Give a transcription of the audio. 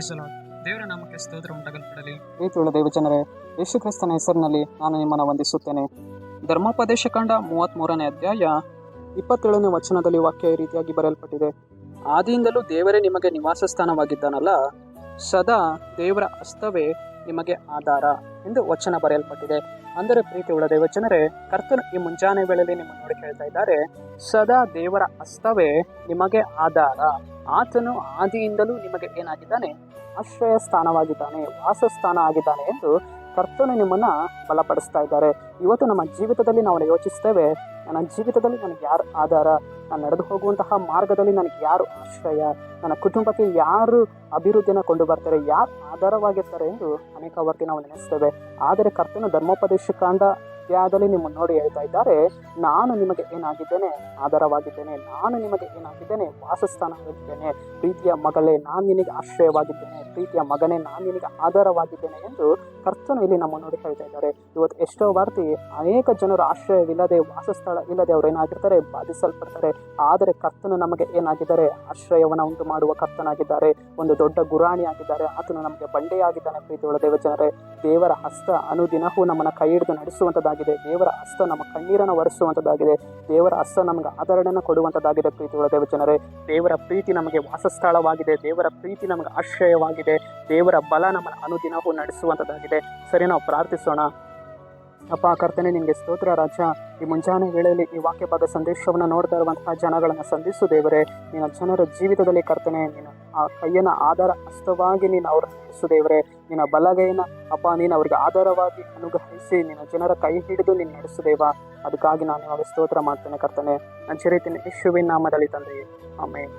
ಸ್ತೋತ್ರ ಉಂಟಾಗಲ್ಪಡಲಿ ಪ್ರೀತಿಯುಳ್ಳ ದೇವಜನರೇ ಯೇಸು ಕ್ರಿಸ್ತನ ಹೆಸರಿನಲ್ಲಿ ನಾನು ನಿಮ್ಮನ್ನು ವಂದಿಸುತ್ತೇನೆ. ಧರ್ಮೋಪದೇಶ ಕಂಡ ಮೂವತ್ತ್ಮೂರನೇ ಅಧ್ಯಾಯ ಇಪ್ಪತ್ತೇಳನೇ ವಚನದಲ್ಲಿ ವಾಕ್ಯ ಈ ರೀತಿಯಾಗಿ ಬರೆಯಲ್ಪಟ್ಟಿದೆ. ಆದಿಯಿಂದಲೂ ದೇವರೇ ನಿಮಗೆ ನಿವಾಸ ಸ್ಥಾನವಾಗಿದ್ದಾನಲ್ಲ ಸದಾ ದೇವರ ಅಸ್ತವೇ ನಿಮಗೆ ಆಧಾರ ಎಂದು ವಚನ ಬರೆಯಲ್ಪಟ್ಟಿದೆ. ಅಂದರೆ ಪ್ರೀತಿಯುಳ್ಳ ದೇವಚನರೇ ಕರ್ತನ ಈ ಮುಂಜಾನೆ ವೇಳೆಯಲ್ಲಿ ನಿಮ್ಮನ್ನು ನೋಡಿ ಕೇಳ್ತಾ ಇದ್ದಾರೆ, ಸದಾ ದೇವರ ಅಸ್ತವೇ ನಿಮಗೆ ಆಧಾರ. ಆತನು ಆದಿಯಿಂದಲೂ ನಿಮಗೆ ಏನಾಗಿದ್ದಾನೆ? ಆಶ್ರಯ ಸ್ಥಾನವಾಗಿದ್ದಾನೆ ವಾಸಸ್ಥಾನ ಆಗಿದ್ದಾನೆ ಎಂದು ಕರ್ತನು ನಿಮ್ಮನ್ನು ಬಲಪಡಿಸ್ತಾ ಇದ್ದಾರೆ. ಇವತ್ತು ನಮ್ಮ ಜೀವಿತದಲ್ಲಿ ನಾವು ಯೋಚಿಸ್ತೇವೆ, ನನ್ನ ಜೀವಿತದಲ್ಲಿ ನನಗೆ ಯಾರು ಆಧಾರ? ನಾನು ನಡೆದು ಹೋಗುವಂತಹ ಮಾರ್ಗದಲ್ಲಿ ನನಗೆ ಯಾರು ಆಶ್ರಯ? ನನ್ನ ಕುಟುಂಬಕ್ಕೆ ಯಾರು ಅಭಿವೃದ್ಧಿಯನ್ನು ಕೊಂಡು ಬರ್ತಾರೆ? ಯಾರು ಆಧಾರವಾಗಿರ್ತಾರೆ ಎಂದು ಅನೇಕ ವರ್ತಿ ನಾವು ನೆನೆಸ್ತೇವೆ. ಆದರೆ ಕರ್ತನು ಧರ್ಮೋಪದೇಶ ಕಾಂಡ ಅಧ್ಯಾಯದಲ್ಲಿ ನಿಮ್ಮನ್ನು ನೋಡಿ ಹೇಳ್ತಾ ಇದ್ದಾರೆ. ನಾನು ನಿಮಗೆ ಏನಾಗಿದ್ದೇನೆ? ಆಧಾರವಾಗಿದ್ದೇನೆ. ನಾನು ನಿಮಗೆ ಏನಾಗಿದ್ದೇನೆ? ವಾಸಸ್ಥಾನವಾಗಿದ್ದೇನೆ. ಪ್ರೀತಿಯ ಮಗಳೇ, ನಾನು ನಿನಗೆ ಆಶ್ರಯವಾಗಿದ್ದೇನೆ. ಪ್ರೀತಿಯ ಮಗನೇ, ನಾನು ನಿನಗೆ ಆಧಾರವಾಗಿದ್ದೇನೆ ಎಂದು ಕರ್ತನು ಇಲ್ಲಿ ನಮ್ಮ ನೋಡಿ ಹೇಳ್ತಾ ಇದ್ದಾರೆ. ಇವತ್ತು ಎಷ್ಟೋ ಬಾರ್ತಿ ಅನೇಕ ಜನರು ಆಶ್ರಯವಿಲ್ಲದೆ, ವಾಸಸ್ಥಳ ಇಲ್ಲದೆ ಅವರು ಏನಾಗಿರ್ತಾರೆ? ಬಾಧಿಸಲ್ಪಡ್ತಾರೆ. ಆದರೆ ಕರ್ತನು ನಮಗೆ ಏನಾಗಿದ್ದಾರೆ? ಆಶ್ರಯವನ್ನು ಉಂಟು ಮಾಡುವ ಕರ್ತನಾಗಿದ್ದಾರೆ. ಒಂದು ದೊಡ್ಡ ಗುರಾಣಿ ಆಗಿದ್ದಾರೆ. ಆತನು ನಮಗೆ ಬಂಡೆಯಾಗಿದ್ದಾನೆ ಪ್ರೀತಿಯುಳ್ಳ ದೇವಜನರೇ. ದೇವರ ಹಸ್ತ ಅನುದಿನವೂ ನಮ್ಮನ್ನು ಕೈ ಹಿಡಿದು ನಡೆಸುವಂಥದ್ದಾಗಿದೆ ದೇವರ ಹಸ್ತ ನಮ್ಮ ಕಣ್ಣೀರನ್ನು ಒರೆಸುವಂಥದ್ದಾಗಿದೆ. ದೇವರ ಹಸ್ತ ನಮಗೆ ಆಧರಣೆಯನ್ನು ಕೊಡುವಂಥದ್ದಾಗಿದೆ ಪ್ರೀತಿಯುಳ್ಳ ದೇವಜನರೇ. ದೇವರ ಪ್ರೀತಿ ನಮಗೆ ವಾಸಸ್ಥಳವಾಗಿದೆ. ದೇವರ ಪ್ರೀತಿ ನಮಗೆ ಆಶ್ರಯವಾಗಿದೆ. ದೇವರ ಬಲ ನಮ್ಮನ್ನು ಅನುದಿನವೂ ನಡೆಸುವಂಥದ್ದಾಗಿದೆ. ಸರಿ, ನಾವು ಪ್ರಾರ್ಥಿಸೋಣ. ಅಪ್ಪ ಕರ್ತನೆ ನಿಮಗೆ ಸ್ತೋತ್ರ. ರಾಜ, ಈ ಮುಂಜಾನೆ ವೇಳೆಯಲ್ಲಿ ಈ ವಾಕ್ಯ ಭಾಗ ಸಂದೇಶವನ್ನು ನೋಡ್ತಾ ಇರುವಂತಹ ಜನಗಳನ್ನು ಸಂಧಿಸು ದೇವರೇ. ನಿನ್ನ ಜನರ ಜೀವಿತದಲ್ಲಿ ಕರ್ತನೆ ನೀನು ಆ ಕೈಯನ್ನು ಆಧಾರ ಹಸ್ತವಾಗಿ ನೀನು ನಡೆಸು ದೇವರೇ. ನಿನ್ನ ಬಲಗೈನ ಅಪ್ಪ, ನೀನು ಅವರಿಗೆ ಆಧಾರವಾಗಿ ಅನುಗ್ರಹಿಸಿ ನಿನ್ನ ಜನರ ಕೈ ಹಿಡಿದು ನೀನು ನಡೆಸುದೇವ ಅದಕ್ಕಾಗಿ ನಾನು ಇವಾಗ ಸ್ತೋತ್ರ ಮಾಡ್ತೇನೆ ಕರ್ತನೆ. ನನ್ನ ಚಿರಿತೀನಿ ಯಶುವಿನ ನಾಮದಲ್ಲಿ ತಂದೆ ಆಮೇಲೆ